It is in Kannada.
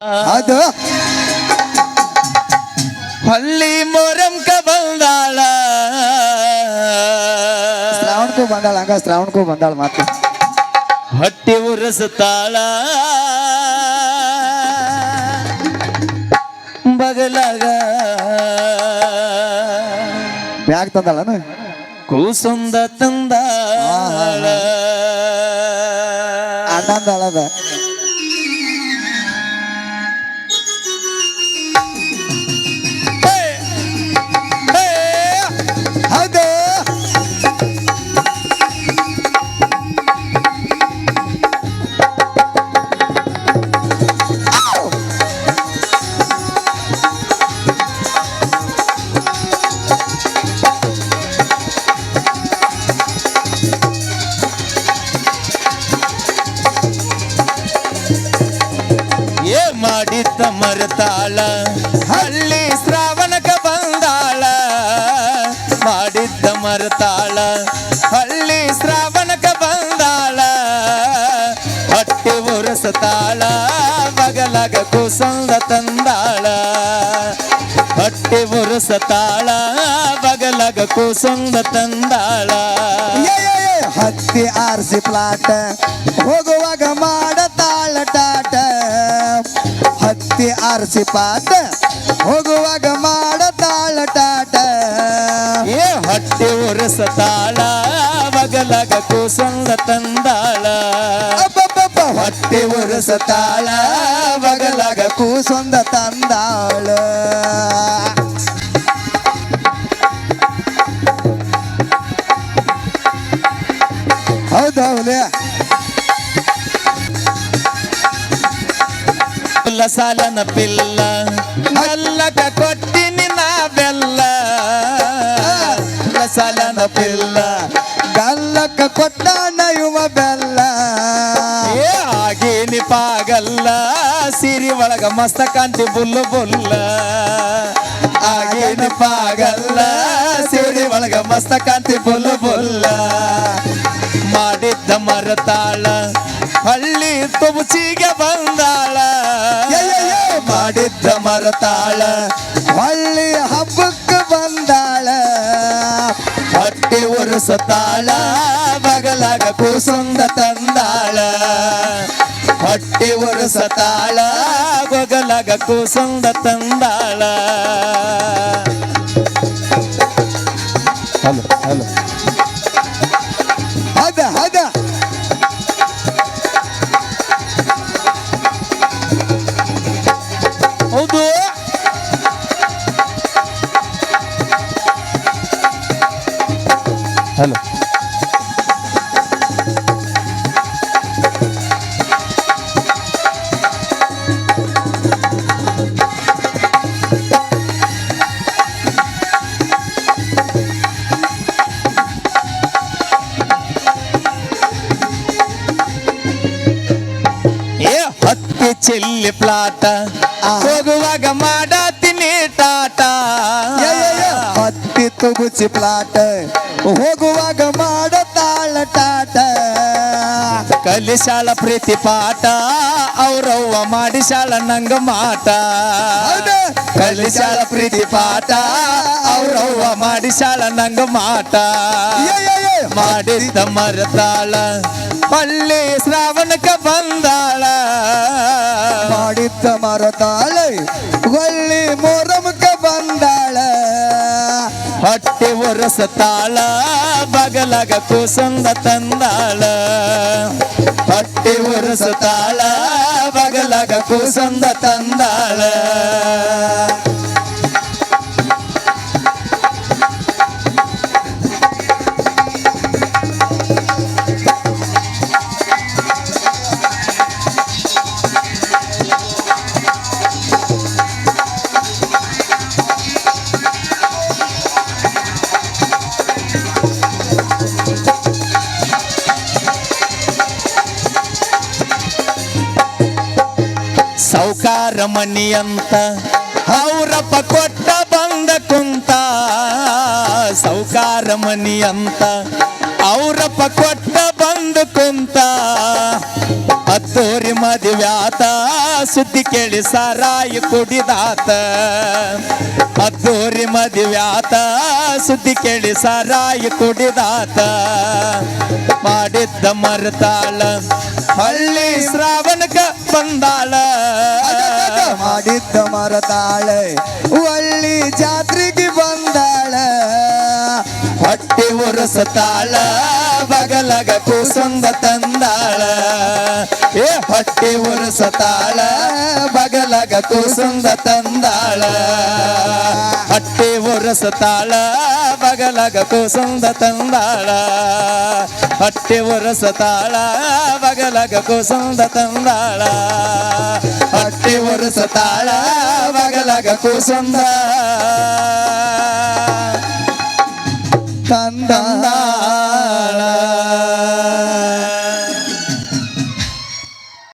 ಅದು ಹಳ್ಳಿ ಮೊರಂಕ ಬಂದಾಳ ಶ್ರಾವಣಕ್ಕೂ ಬಂದಾಳ ಹಂಗ ಶ್ರಾವಣಕ್ಕೂ ಬಂದಾಳ ಮಾತು ಹೊಟ್ಟೆ ಉರಸುತ್ತಾಳ ಬಗಲಾಗ ಬ್ಯಾಗ್ ತಂದಾಳನ ಕೂಸುಂದ ತಂದಾಳ ಅಣ್ಣಂದಳದ ಮಾಡಿದ್ದ ಮರೆತಾಳ. ಹಳ್ಳಿ ಶ್ರಾವಣಕ ಬಂದಾಳ. ಮಾಡಿದ್ದ ಮರೆತಾಳ. ಹಳ್ಳಿ ಶ್ರಾವಣಕ ಬಂದಾಳ. ಹೊಟ್ಟೆ ಉರಸತಾಳ ಬಗಲಗ ಕುಸಂದ ತಂದಾಳ. ಹೊಟ್ಟೆ ಉರಸತಾಳ ಬಗಲಗ ಕುಸಂದ ತಂದಾಳ. ಹತ್ತಿ ಆರ್ಸಿ ಪ್ಲಾಟ. ಹೋಗುವಾಗ ಮಾಡತಾಳ ಟಾಟ. ಹತ್ತಿ ಆರಿಸಿ ಪಾಟ ಹೋಗುವಾಗ ಮಾಡ ತಾಳ ಟಾಟ. ಏ ಹೊಟ್ಟೆ ಉರಸತಾಳ ಬಗಲಗ ಕೂಸಂದ ತಂದಾಳ. ಹೊಟ್ಟೆ ಉರಸ ತಾಳ ಬಗಲಾಗ ಕೂಸೊಂದ ತಂದಾಳ. ಹೌದೌದು ಪಿಲ್ಲ ನಲ್ಲಕ ಕೊಟ್ಟಿನಿ ನಾ ಬೆಲ್ಲ ಇಲ್ಲ, ಸಾಲನ ಪಿಲ್ಲ ಗಲ್ಲಕ್ಕ ಕೊಟ್ಟಾಣ ಇವ ಬೆಲ್ಲ. ಏ ಆಗೇನಿ ಪಾಗಲ್ಲ. ಸಿರಿ ಒಳಗ ಮಸ್ತ ಕಾಂತಿ ಬುಲ್ಲು ಬುಲ್ಲ. ಆಗೇನಿ ಪಾಗಲ್ಲ. ಸಿರಿ ಒಳಗ ಮಸ್ತ ಕಾಂತಿ ಬುಲ್ಲು ಬುಲ್ಲ. ಮಾಡಿದ್ದ ಮರತಾಳ. ಹಳ್ಳಿ ತುಬಸಿಗೆ ಬಂದಾಳ. ಮಾಡಿದ್ದ ಮರತಾಳ. ಹಳ್ಳಿ ಹಬ್ಬಕ್ಕೆ ಬಂದಾಳ. ಹೊಟ್ಟೆ ಒರೆಸತಾಳ ಬಗಲಾಗ ಕೂಸಂದ ತಂದಾಳ. ಹೊಟ್ಟೆ ಒರೆಸತಾಳ ಬಗಲಾಗ ಕೂಸಂದ ತಂದಾಳ. ಚೆಲ್ಲಿ ಪ್ಲಾಟ. ಹೋಗುವಾಗ ಮಾಡತೀನಿ ಟಾಟ. ಹತ್ತಿ ತುಗುಚಿ ಪ್ಲಾಟ. ಹೋಗುವಾಗ ಮಾಡ ತಾಳ ಟಾಟ. ಕಲಿಸಾಳ ಪ್ರೀತಿ ಪಾಠ ಅವ್ರವ್ವ ಶಾಲ ನಂಗ ಮಾಟ. ಕಲಿ ಶಾಲ ಪ್ರೀತಿ ಪಾಠ ಅವ್ರವ್ವ ಶಾಲ ನಂಗ ಮಾಟ. ಮಾಡಿದ್ದ ಮರತಾಳ ಪಳ್ಳಿ ಶ್ರಾವಣಕ್ಕೆ ಬಂದಾಳ. ಮಾಡಿದ್ದ ಮರತಾಳ ಒಳ್ಳಿ ಮೊರಮಕ ಬಂದಾಳ ಹೊಟ್ಟೆ ಒರಸತಾಳ ಬಗಲಗ ಕುಸಂದ ತಂದಾಳ ಹೊಟ್ಟೆ ಒರಸತಾಳ ಬಗಲಗ ಕುಸಂದ ತಂದಾಳ ಸೌಕಾರ ಮಣಿ ಅಂತ ಕೊಟ್ಟ ಬಂದ ಕುಂತ. ಸೌಕಾರ ಮನಿ ಅಂತ ಕೊಟ್ಟ ಬಂದು ಕುಂತ ಹತ್ತೂರಿ ಮದುವ್ಯಾತ ಸುದ್ದಿ ಕೇಳಿ ಸಾರಾಯಿ ಕುಡಿದಾತ. ಅದ್ದೂರಿ ಮದುವ್ಯಾತ ಸುದ್ದಿ ಕೇಳಿ ಸಾರಾಯಿ ಕುಡಿದಾತ. ಮಾಡಿದ್ದ ಮರ್ತಾಳ, ಹಳ್ಳಿ ಶ್ರಾವಣಕ ಬಂದಾಳ. ಮಾಡಿದ್ದ ಮರತಾಳೆ, ಹಳ್ಳಿ ಬಂದಾಳ ಹೊಟ್ಟೆ ಉರಸತಾಳ ಬಗಲಗ ಕೂಸಂದ ತಂದಾಳ ಏ ಹೊಟ್ಟೆ ಉರಸತಾಳ ಬಗಲಗ ಕೂಸಂದ ತಂದಾಳ ಹೊಟ್ಟೆ ಉರಸತಾಳ ಬಗಲಗ ಕೂಸಂದ ತಂದಾಳ ಹೊಟ್ಟೆ ಉರಸತಾಳ ಬಗಲಗ ಕೂಸಂದ ತಂದಾಳ ಹೊಟ್ಟೆ ಉರಸತಾಳ ಬಗಲಗ ಕೂಸಂದ কান্দা